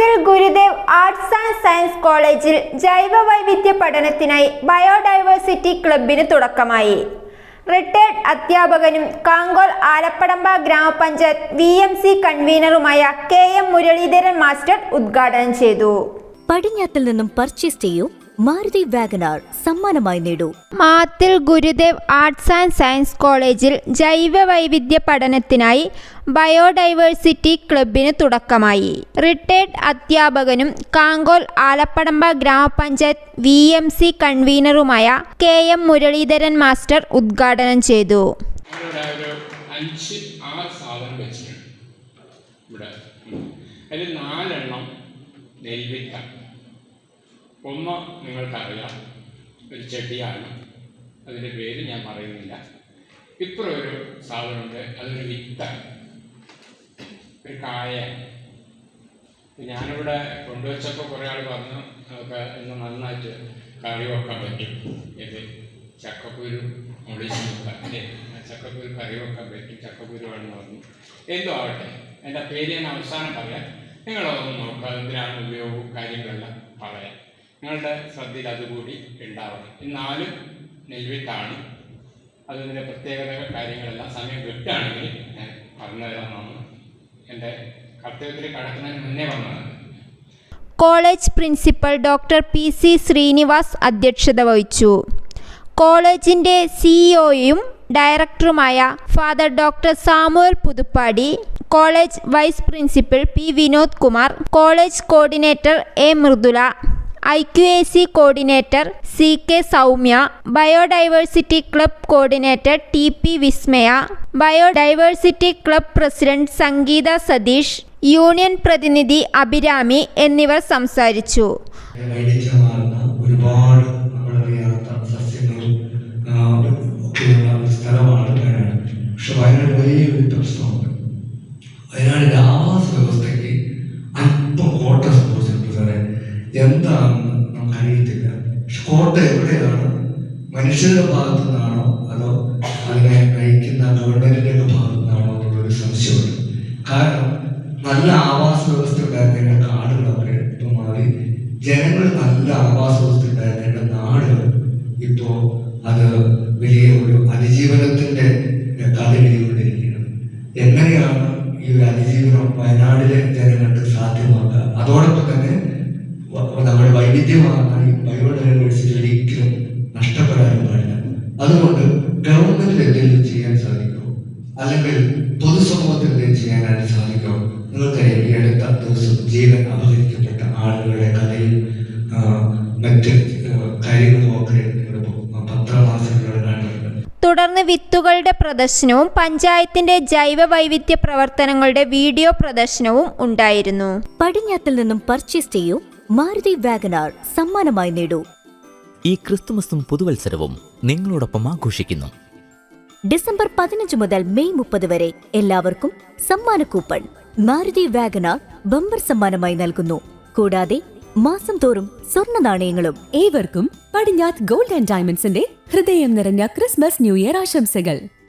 Mathil Gurudev arts and science കോളേജിൽ ജൈവ വൈവിധ്യ പഠനത്തിനായി ബയോഡൈവേഴ്സിറ്റി ക്ലബിന് തുടക്കമായി. റിട്ടയർഡ് അധ്യാപകനും കാങ്കോൽ ആലപ്പടമ്പ ഗ്രാമപഞ്ചായത്ത് വി എം സി കൺവീനറുമായ കെ എം മുരളീധരൻ മാസ്റ്റർ ഉദ്ഘാടനം ചെയ്തു. പടിഞ്ഞാത്തിൽ നിന്നും പർച്ചേസ് ചെയ്യൂ. മാരുതി വാഗനാർ സമ്മാനമായി നേടൂ. Mathil Gurudev arts and science കോളേജിൽ ജൈവ വൈവിധ്യ പഠനത്തിനായി ബയോഡൈവേഴ്സിറ്റി ക്ലബിന് തുടക്കമായി. റിട്ടയർഡ് അധ്യാപകനും കാങ്കോൽ ആലപ്പടമ്പ ഗ്രാമപഞ്ചായത്ത് വി എം സി കൺവീനറുമായ കെ എം മുരളീധരൻ മാസ്റ്റർ ഉദ്ഘാടനം ചെയ്തു. അതിൽ നാലെണ്ണം അഞ്ച് ഒന്ന് നിങ്ങൾക്കറിയാം. ഒരു ചെടിയാണ്. അതിന്റെ പേര് ഞാൻ പറയുന്നില്ല. ഇത്ര ഒരു സാധനമുണ്ട്. അതൊരു വിത്താണ് ഒരു കായ. ഞാനിവിടെ കൊണ്ടുവച്ചപ്പോൾ കുറേ ആൾ പറഞ്ഞു നമുക്ക് ഇന്ന് നന്നായിട്ട് കറി വെക്കാൻ പറ്റും. ഇത് ചക്കക്കുരു മുളിച്ചു അല്ലേ? ആ ചക്കക്കുരു കറി വെക്കാൻ പറ്റും. ചക്കക്കുരു പറഞ്ഞു. എന്തോ ആവട്ടെ. എന്റെ പേര് ഞാൻ അവസാനം പറയാം. നിങ്ങളതൊന്ന് നോക്കുക. എന്തിനാണ് ഉപയോഗവും കാര്യങ്ങളെല്ലാം പറയാം. നിങ്ങളുടെ ശ്രദ്ധയിൽ അതുകൂടി ഉണ്ടാവണം. ഈ നാല് നെൽവിത്താണ്. അതിന്റെ പ്രത്യേകത കാര്യങ്ങളെല്ലാം സമയം കിട്ടുകയാണെങ്കിൽ ഞാൻ പറഞ്ഞു തരാമെന്നാണ് എന്റെ കർത്തവ്യത്തിൽ കടക്കുന്നതിന് മുന്നേ വന്നത് college principal doctor P C Srinivas അധ്യക്ഷത വഹിച്ചു. കോളേജിന്റെ സിഇഒയും ഡയറക്ടറുമായ father doctor Samuel Puthuppady college vice principal P Vinod Kumar college coordinator A Mridula I Q A C coordinator C K Soumya biodiversity club coordinator T P Vismaya biodiversity club president Sangeetha Satheesh union പ്രതിനിധി അഭിരാമി എന്നിവർ സംസാരിച്ചു. എന്താണെന്ന് നമുക്കറിയത്തില്ല. കോട്ട എവിടെയാണ്? മനുഷ്യരുടെ ഭാഗത്തു നിന്നാണോ അതോ അതിനെ നയിക്കുന്ന ഗവൺമെന്റിന്റെ ഭാഗത്തു നിന്നാണോ എന്നുള്ളൊരു സംശയമുണ്ട്. കാരണം നല്ല ആവാസ വ്യവസ്ഥ ഉണ്ടായിരുന്ന കാടുകളൊക്കെ ഇപ്പൊ മാറി. ജനങ്ങൾ നല്ല ആവാസ വ്യവസ്ഥ ഉണ്ടായിരുന്ന നാട് ഇപ്പോ അത് വലിയ ഒരു അതിജീവനത്തിന്റെ അതുകൊണ്ട് ഗവൺമെന്റിൽ എന്തെങ്കിലും ചെയ്യാൻ സാധിക്കുമോ? അല്ലെങ്കിൽ പൊതുസമൂഹത്തിൽ എന്തെങ്കിലും ചെയ്യാനായിട്ട് സാധിക്കുമോ? നിങ്ങൾക്കറിയാം ഈ അടുത്ത ദിവസം ജീവൻ അപഹരിക്കപ്പെട്ട ആളുകളുടെ കഥയും മറ്റ് കാര്യങ്ങളും ഒക്കെ തുടർന്ന് വിത്തുകളുടെ പ്രദർശനവും പഞ്ചായത്തിന്റെ ജൈവ വൈവിധ്യ പ്രവർത്തനങ്ങളുടെ വീഡിയോ പ്രദർശനവും ഉണ്ടായിരുന്നു. പടിഞ്ഞാത്തിൽ നിന്നും പർച്ചേസ് ചെയ്യൂ. മാരുതി വാഗനാർ സമ്മാനമായി നേടൂ. ഈ ക്രിസ്തുമസും പുതുവത്സരവും നിങ്ങളോടൊപ്പം ആഘോഷിക്കുന്നു. ഡിസംബർ പതിനഞ്ച് മുതൽ മെയ് മുപ്പത് വരെ എല്ലാവർക്കും സമ്മാന കൂപ്പൺ മാരുതി വാഗനാർ ബമ്പർ സമ്മാനമായി നൽകുന്നു. കൂടാതെ മാസം തോറും സ്വർണ നാണയങ്ങളും ഏവർക്കും പടിഞ്ഞാത്ത് ഗോൾഡ് ആൻഡ് ഡയമണ്ട്സിന്റെ ഹൃദയം നിറഞ്ഞ ക്രിസ്മസ് ന്യൂ ഇയർ ആശംസകൾ.